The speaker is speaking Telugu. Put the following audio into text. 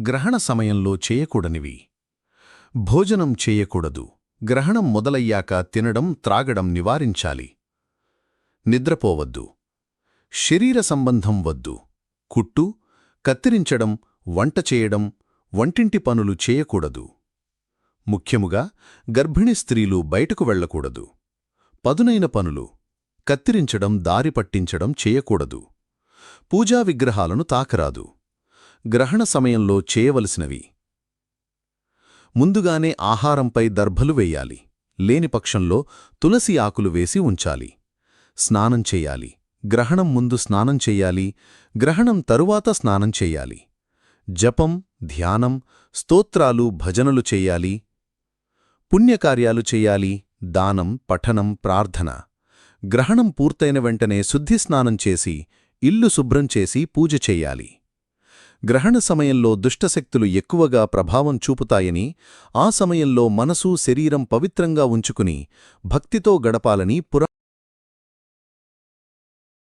గ్రహణ సమయంలో చేయకూడనివి. భోజనం చేయకూడదు. గ్రహణం మొదలయ్యాక తినడం త్రాగడం నివారించాలి. నిద్రపోవద్దు. శరీర సంబంధం వద్దు. కుట్టు కత్తిరించడం వంట చేయడం వంటింటి పనులు చేయకూడదు. ముఖ్యముగా గర్భిణీ స్త్రీలు బయటకు వెళ్ళకూడదు. పదునైన పనులు కత్తిరించడం దారి పట్టించడం చేయకూడదు. పూజా విగ్రహాలను తాకరాదు. గ్రహణ సమయంలో చేయవలసినవి. ముందుగానే ఆహారంపై దర్భలు వేయాలి. లేని పక్షంలో తులసి ఆకులు వేసి ఉంచాలి. స్నానం చెయ్యాలి గ్రహణం ముందు స్నానం చెయ్యాలి గ్రహణం తరువాత స్నానం చెయ్యాలి జపం ధ్యానం స్తోత్రాలు భజనలు చెయ్యాలి పుణ్యకార్యాలు చెయ్యాలి దానం పఠనం ప్రార్థన. గ్రహణం పూర్తయిన వెంటనే శుద్ధి స్నానం చేసి ఇల్లు శుభ్రం చేసి పూజ చెయ్యాలి గ్రహణ సమయంలో దుష్టశక్తులు ఎక్కువగా ప్రభావం చూపుతాయని ఆ సమయంలో మనసు శరీరం పవిత్రంగా ఉంచుకుని భక్తితో గడపాలని పురా